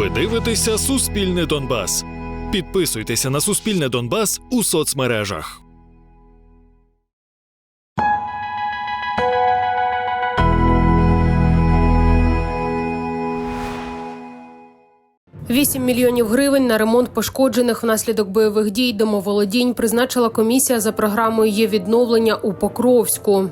Ви дивитеся Суспільне Донбас. Підписуйтеся на Суспільне Донбас у соцмережах. Вісім мільйонів гривень на ремонт пошкоджених внаслідок бойових дій домоволодінь призначила комісія за програмою є відновлення у Покровську.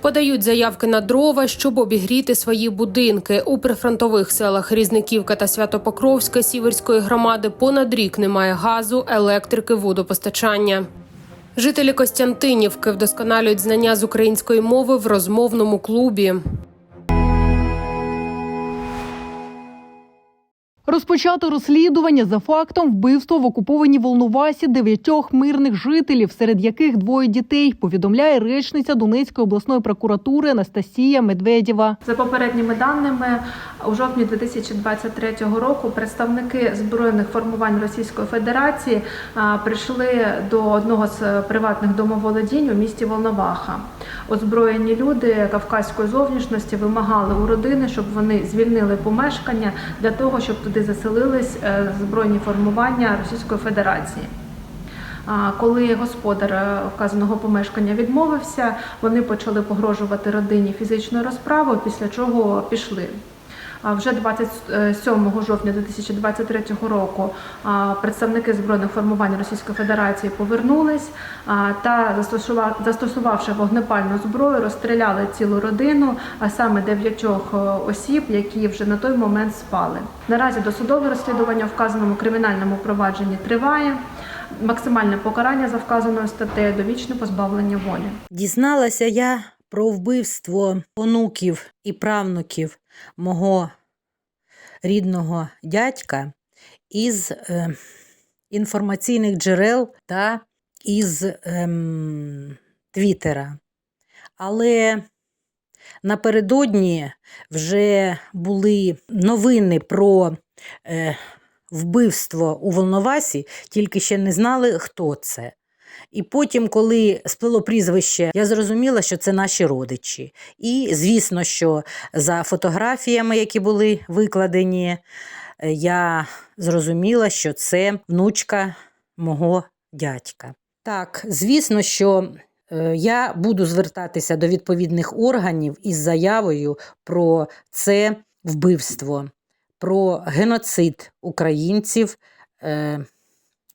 Подають заявки на дрова, щоб обігріти свої будинки у прифронтових селах Різниківка та Святопокровська Сіверської громади. Понад рік немає газу, електрики, водопостачання. Жителі Костянтинівки вдосконалюють знання з української мови в розмовному клубі. Розпочато розслідування за фактом вбивства в окупованій Волновасі дев'ятьох мирних жителів, серед яких двоє дітей. Повідомляє речниця Донецької обласної прокуратури Анастасія Медведєва. За попередніми даними, у жовтні 2023 року представники збройних формувань Російської Федерації прийшли до одного з приватних домоволодінь у місті Волноваха. Озброєні люди кавказької зовнішності вимагали у родини, щоб вони звільнили помешкання для того, щоб туди заселились е, збройні формування Російської Федерації. Коли господар е, вказаного помешкання відмовився, вони почали погрожувати родині фізичною розправою, після чого пішли. Вже 27 жовтня 2023 року представники збройних формувань Російської Федерації повернулись та застосува- застосувавши вогнепальну зброю, розстріляли цілу родину, а саме дев'ятьох е, осіб, які вже на той момент спали. Наразі досудове розслідування в вказаному кримінальному провадженні триває. Максимальне покарання за вказаною статтею довічне позбавлення волі. Дізналася я про вбивство онуків і правнуків мого рідного дядька із е, інформаційних джерел та із ем, Твіттера. Але напередодні вже були новини про е, вбивство у Волновасі, тільки ще не знали, хто це. І потім, коли сплило прізвище, я зрозуміла, що це наші родичі. І звісно, що за фотографіями, які були викладені, е, я зрозуміла, що це внучка мого дядька. Так, звісно, що е, я буду звертатися до відповідних органів із заявою про це вбивство, про геноцид українців е,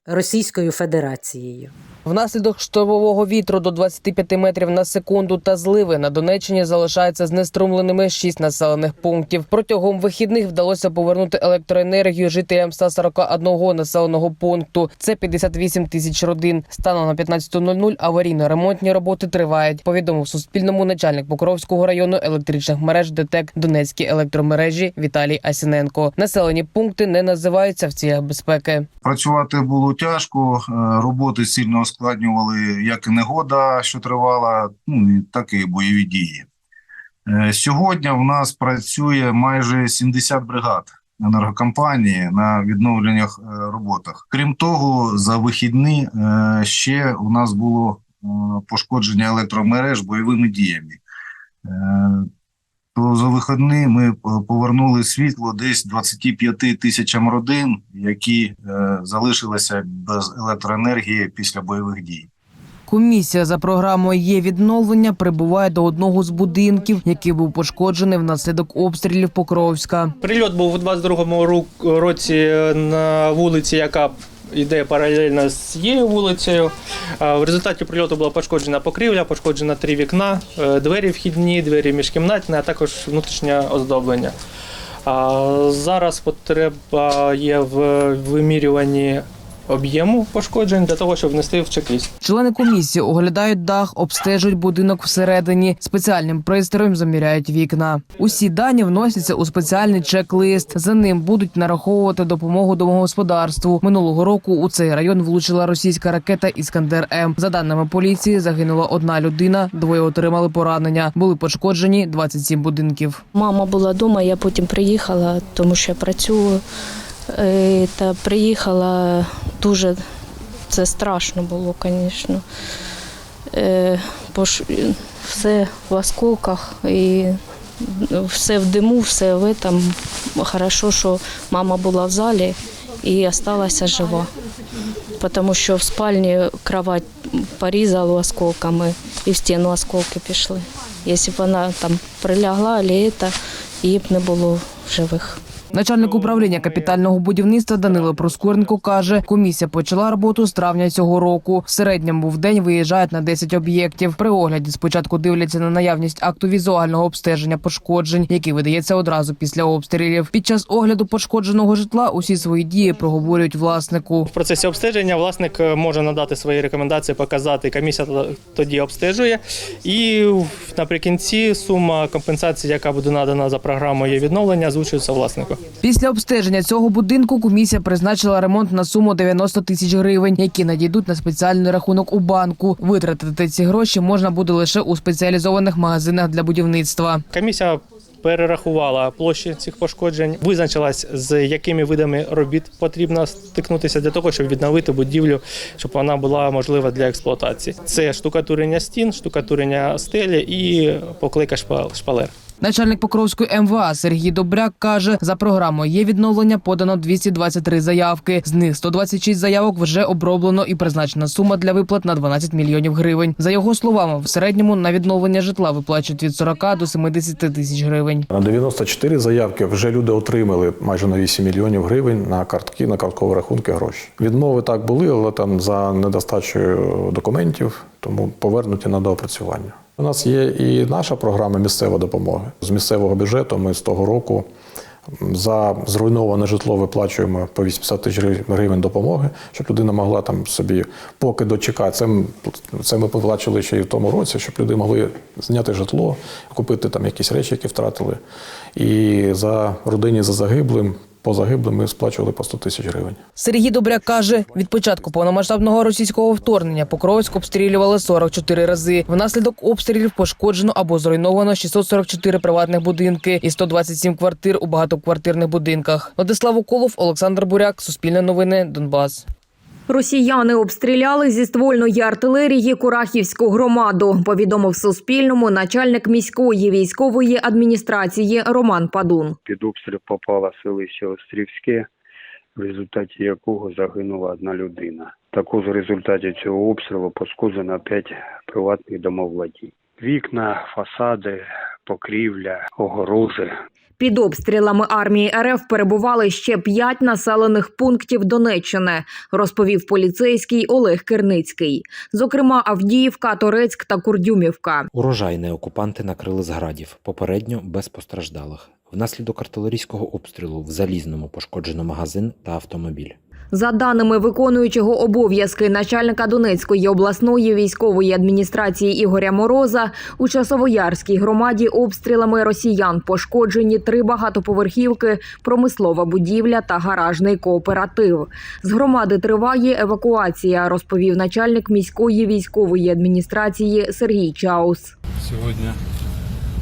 Російською Федерацією. Внаслідок штормового вітру до 25 метрів на секунду та зливи на Донеччині залишаються знеструмленими 6 населених пунктів. Протягом вихідних вдалося повернути електроенергію жителям 141 населеного пункту. Це 58 тисяч родин. Станом на 15.00 аварійно-ремонтні роботи тривають. Повідомив Суспільному начальник Покровського району електричних мереж ДТЕК Донецькі електромережі Віталій Асіненко. Населені пункти не називаються в цілях безпеки. Працювати було тяжко, е, роботи сильно ускладнювали як і негода, що тривала, ну так і бойові дії. Е, Сьогодні в нас працює майже 70 бригад енергокомпанії на відновленнях е, роботах. Крім того, за вихідні ще у нас було пошкодження електромереж бойовими діями. Е, то за вихідні ми е, повернули світло десь 25 тисячам родин, які е, залишилися без електроенергії після бойових дій. Комісія за програмою є відновлення прибуває до одного з будинків, який був пошкоджений внаслідок обстрілів Покровська. Прильот був у 22-му ру- році на вулиці, яка йде паралельно з цією вулицею. В результаті прильоту була пошкоджена покрівля, пошкоджена три вікна, е, двері вхідні, двері міжкімнатні, а також внутрішнє оздоблення. Зараз потреба є в вимірюванні об'єму пошкоджень для того, щоб внести в чек-ліст. Члени комісії оглядають дах, обстежують будинок всередині, спеціальним пристроєм заміряють вікна. Усі дані вносяться у спеціальний чек-лист. За ним будуть нараховувати допомогу домогосподарству. Минулого року у цей район влучила російська ракета Іскандер М. За даними поліції, загинула одна людина, двоє отримали поранення. Були пошкоджені 27 будинків. Мама була вдома, я потім приїхала, тому що я працюю. Е, Та приїхала дуже це страшно було, звісно. Е, Все в осколках і все в диму, все в этом. Хорошо, що мама була в залі і залишилася жива. Тому що в спальні кровать порізала осколками і в стіну осколки пішли. Якщо б вона там прилягла, це, її б не було живих. Начальник управління капітального будівництва Данило Проскуренко каже, комісія почала роботу з травня цього року. В середньому в день виїжджають на 10 об'єктів. При огляді спочатку дивляться на наявність акту візуального обстеження пошкоджень, який видається одразу після обстрілів. Під час огляду пошкодженого житла усі свої дії проговорюють власнику. В процесі обстеження власник е, може надати свої рекомендації, показати. Комісія тоді обстежує. І наприкінці сума компенсації, яка буде надана за програмою відновлення, озвучується власнику. Після обстеження цього будинку комісія призначила ремонт на суму 90 тисяч гривень, які надійдуть на спеціальний рахунок у банку. Витратити ці гроші можна буде лише у спеціалізованих магазинах для будівництва. Комісія перерахувала площі цих пошкоджень, визначилась, з якими видами робіт потрібно стикнутися для того, щоб відновити будівлю, щоб вона була можлива для експлуатації. Це штукатурення стін, штукатурення стелі і поклейка шпал- шпалер. Начальник Покровської МВА Сергій Добряк каже, за програмою є відновлення подано 223 заявки. З них 126 заявок вже оброблено і призначена сума для виплат на 12 мільйонів гривень. За його словами, в середньому на відновлення житла виплачують від 40 до 70 тисяч гривень. На 94 заявки вже люди отримали майже на 8 мільйонів гривень на картки, на карткові рахунки гроші. Відмови так були, але там за недостачею документів, тому повернуті на доопрацювання. У нас є і наша програма місцева допомоги. З місцевого бюджету ми з того року за зруйноване житло виплачуємо по 80 тисяч гривень допомоги, щоб людина могла там собі поки дочекати. Це, це ми виплачували ще і в тому році, щоб люди могли зняти житло, купити там якісь речі, які втратили. І за родині за загиблим, по загиблим сплачували по 100 тисяч гривень. Сергій Добряк каже, від початку повномасштабного російського вторгнення Покровськ обстрілювали 44 рази. Внаслідок обстрілів пошкоджено або зруйновано 644 приватних будинки і 127 квартир у багатоквартирних будинках. Владислав Уколов, Олександр Буряк, Суспільне новини, Донбас. Росіяни обстріляли зі ствольної артилерії Курахівську громаду. Повідомив Суспільному начальник міської військової адміністрації Роман Падун. під обстріл попала селище Острівське, в результаті якого загинула одна людина. Також в результаті цього обстрілу пошкоджено 5 приватних домовладінь. Вікна, фасади, покрівля, огорози. Під обстрілами армії РФ перебували ще п'ять населених пунктів Донеччини, розповів поліцейський Олег Керницький. Зокрема, Авдіївка, Торецьк та Курдюмівка. Урожайне окупанти накрили з градів, попередньо без постраждалих. Внаслідок артилерійського обстрілу в Залізному пошкоджено магазин та автомобіль. За даними виконуючого обов'язки начальника Донецької обласної військової адміністрації Ігоря Мороза, у Часовоярській громаді обстрілами росіян пошкоджені три багатоповерхівки, промислова будівля та гаражний кооператив. З громади триває евакуація, розповів начальник міської військової адміністрації Сергій Чаус. Сьогодні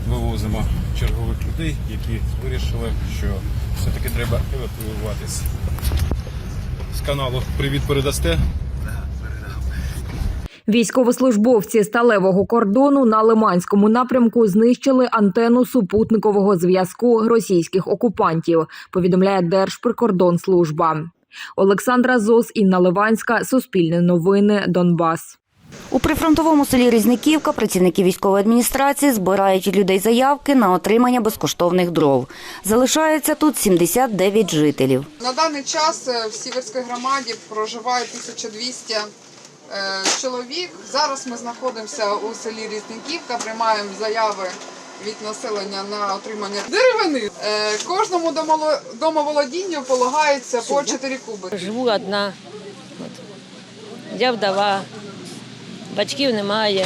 вивозимо чергових людей, які вирішили, що все-таки треба евакуюватися. З каналу Привіт передасте. Військовослужбовці сталевого кордону на Лиманському напрямку знищили антенну супутникового зв'язку російських окупантів. Повідомляє Держприкордонслужба. Олександра Зос, Інна Ливанська, Суспільне новини, Донбас. У прифронтовому селі Різниківка працівники військової адміністрації збирають людей заявки на отримання безкоштовних дров. Залишається тут 79 жителів. На даний час е, в Сіверській громаді проживає 1200 е, чоловік. Зараз ми знаходимося у селі Різниківка, приймаємо заяви від населення на отримання деревини. Е, Кожному домоволодінню полагається по 4 куби. Живу одна. Я вдова, батьків немає.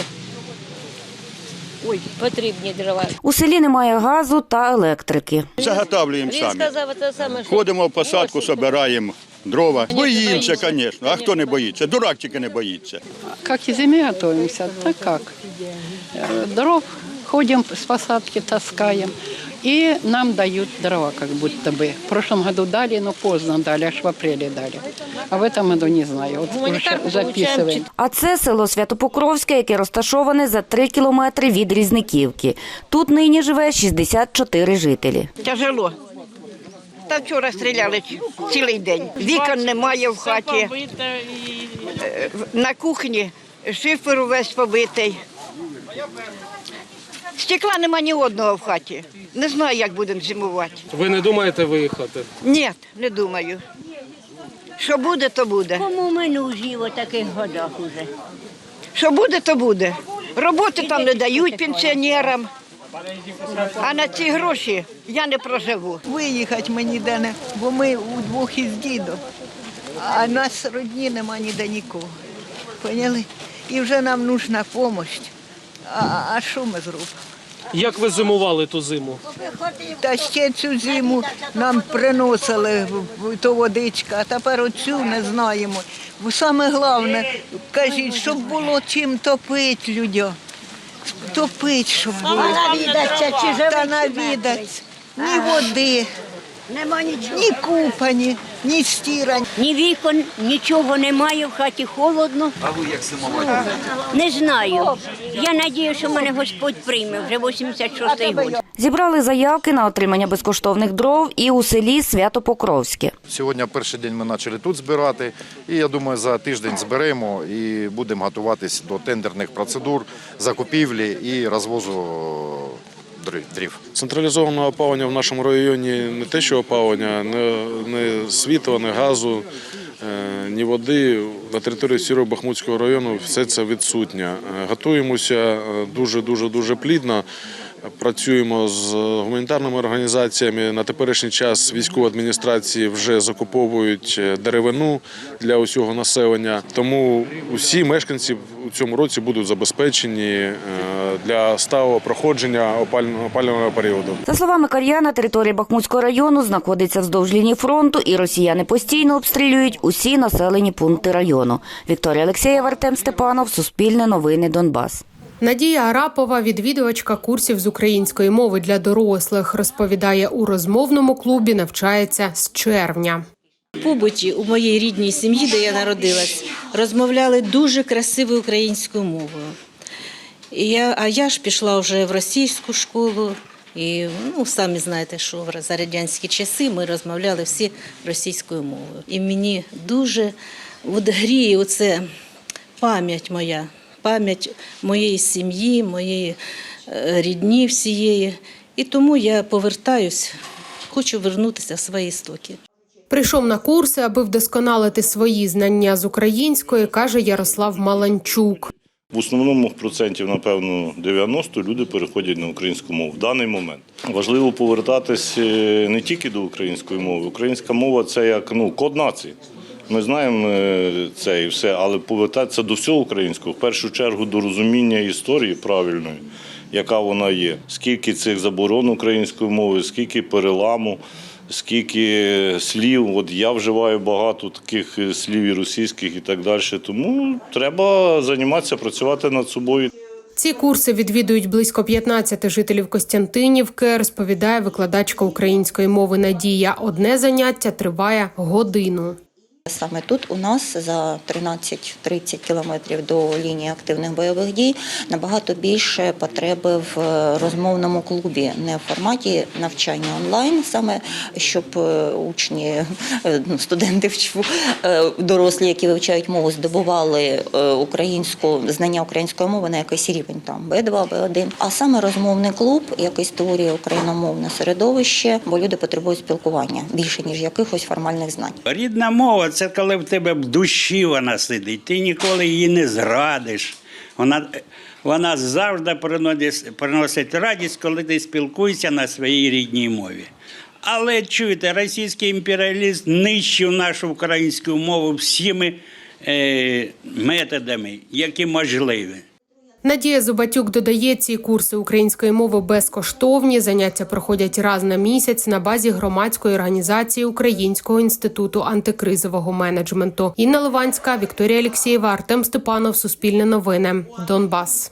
Ой, потрібні дрова. У селі немає газу та електрики. Заготавлюємо Він самі. сказав саме, що Ходимо в посадку, збираємо дрова. Боїмося, звісно. А хто не боїться? Дурак тільки не боїться. Как и зиме готовимся, так как. Э, Дров ходим с посадки, таскаем. И нам дают дрова, как будто бы. В прошлом году дали, но поздно дали, аж в апреле дали. А в этом году не знаю. Вот уже записываем. А це село Святопокровське, яке розташоване за 3 кілометри від Різниківки. Тут нині живе 64 жителі. Тяжело. Та вчора стріляли цілий день. Вікон немає в хаті. Е, На кухні шифер увесь побитий. Стекла нема ні одного в хаті. Не знаю, як будемо зимувати. Ви не думаєте виїхати? Ні, не думаю. Що буде, то буде. Кому ми нужні в таких годах уже? Що буде, то буде. Роботи там не дають пенсіонерам. А на ці гроші я не проживу. Виїхати мені де не, бо ми удвох із дідом, а нас родні нема ніде нікого. Поняли? І вже нам нужна допомога. А, а що ми зробимо? Як ви зимували ту зиму? Та ще цю зиму нам приносили то водичка, а тепер оцю не знаємо. Бо саме головне, кажіть, щоб було чим топити людям. Топити, щоб було. навідаться, чи живуть, Та чи навідаться. Ні води, Нема нічого. ні купані, ні стірані. Ні вікон, нічого немає, в хаті холодно. А ви як зимували? Не знаю. Я надію, що мене Господь прийме вже 86-й год. Зібрали заявки на отримання безкоштовних дров і у селі Святопокровське. Сьогодні перший день ми почали тут збирати, і я думаю, за тиждень зберемо і будемо готуватись до тендерних процедур, закупівлі і розвозу дрів. Централізованого опалення в нашому районі не те, що опалення, не, не світла, не газу, е, ні води. На території Сіро-Бахмутського району все це відсутнє. Е, Готуємося дуже дуже дуже плідно. Працюємо з гуманітарними організаціями. На теперішній час військові адміністрації вже закуповують е, деревину для усього населення. Тому усі мешканці у цьому році будуть забезпечені е, для сталого проходження опалювального періоду. За словами Кар'яна, територія Бахмутського району знаходиться вздовж лінії фронту, і росіяни постійно обстрілюють усі населені пункти району. Вікторія Олексєєва, Артем Степанов, Суспільне новини Донбас. Надія Арапова, відвідувачка курсів з української мови для дорослих, розповідає у розмовному клубі. Навчається з червня. В побуті у моїй рідній сім'ї, де я народилась, розмовляли дуже красивою українською мовою. І я, а я ж пішла вже в російську школу. І ну, самі знаєте, що за радянські часи ми розмовляли всі російською мовою. І мені дуже от гріє оце пам'ять моя, пам'ять моєї сім'ї, моєї е, рідні всієї. І тому я повертаюсь, хочу вернутися в свої істоки. Прийшов на курси, аби вдосконалити свої знання з української, каже Ярослав Маланчук. В основному процентів, напевно, 90 люди переходять на українську мову в даний момент. Важливо повертатись е, не тільки до української мови. Українська мова це як ну, код нації. Ми знаємо е, це і все, але повертатися до всього українського, в першу чергу до розуміння історії правильної, яка вона є. Скільки цих заборон української мови, скільки переламу, скільки слів. От я вживаю багато таких е, слів і російських і так далі. Тому треба займатися, працювати над собою. Ці курси відвідують близько 15 жителів Костянтинівки, розповідає викладачка української мови Надія. Одне заняття триває годину. Саме тут у нас за 13-30 кілометрів до лінії активних бойових дій набагато більше потреби в е, розмовному клубі, не в форматі навчання онлайн, саме щоб е, учні, е, ну, студенти дорослі, які вивчають мову, здобували українську знання української мови на якийсь рівень там Б2, Б1. А саме розмовний клуб, який створює україномовне середовище, бо люди потребують спілкування більше ніж якихось формальних знань. Рідна мова це коли в тебе в душі вона сидить. Ти ніколи її не зрадиш. Вона, вона завжди приносить, радість, коли ти спілкуєшся на своїй рідній мові. Але чуєте, російський імперіалізм нищив нашу українську мову всіми е, методами, які можливі. Надія Зубатюк додає, ці курси української мови безкоштовні. Заняття проходять раз на місяць на базі громадської організації Українського інституту антикризового менеджменту. Інна Ливанська, Вікторія Алексєєва, Артем Степанов, Суспільне новини, Донбас.